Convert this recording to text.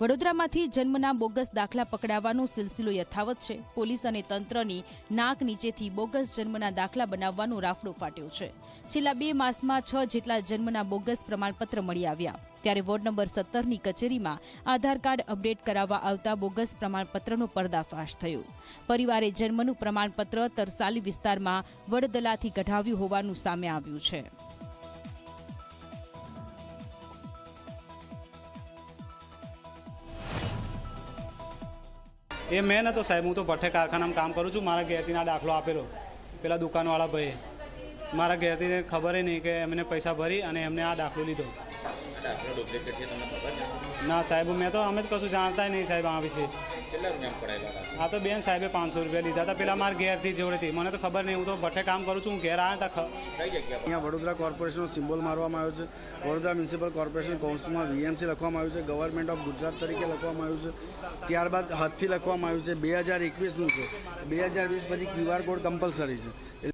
વડોદરામાંથી જન્મના બોગસ દાખલા પકડાવવાનો સિલસિલો યથાવત છે. પોલીસ અને તંત્રની નાક નીચેથી બોગસ જન્મના દાખલા બનાવવાનો રાફડો ફાટ્યો છે. છેલ્લા બે માસમાં છ જેટલા જન્મના બોગસ પ્રમાણપત્ર મળી આવ્યા. ત્યારે વોર્ડ નંબર સત્તરની કચેરીમાં આધાર કાર્ડ અપડેટ કરાવવા આવતા બોગસ પ્રમાણપત્રનો પર્દાફાશ થયો. પરિવારે જન્મનું પ્રમાણપત્ર તરસાલી વિસ્તારમાં વડદલાથી કઢાવ્યું હોવાનું સામે આવ્યું છે. એ મેં નતો સાહેબ, હું તો ભઠ્ઠે કારખાનામાં કામ કરું છું. મારા ઘેરથી ના દાખલો આપેલો. પેલા દુકાનવાળા ભાઈએ. મારા ગેરતીને ખબર નહીં કે એમને પૈસા ભરી અને એમને આ દાખલો લીધો. ના સાહેબ મેં તો અમે તો કશું જાણતા નહીં સાહેબ આ વિશે. આ તો બેન સાહેબે પાંચસો રૂપિયા લીધા હતા. પેલા મારા ઘેરથી જોડેથી. મને તો ખબર નહીં હું તો ભઠ્ઠે કામ કરું છું હું ઘેર આવ્યા હતા અહીંયા વડોદરા કોર્પોરેશનનો સિમ્બોલ મારવામાં આવ્યો છે. વડોદરા મ્યુનિસિપલ કોર્પોરેશન કૌન્સિલમાં વીએમસી લખવામાં આવ્યું છે. ગવર્મેન્ટ ઓફ ગુજરાત તરીકે લખવામાં આવ્યું છે. ત્યારબાદ હદથી લખવામાં આવ્યું છે. બે હજાર એકવીસનું છે. બે હજાર વીસ પછી ક્યુઆર કોડ કમ્પલસરી છે.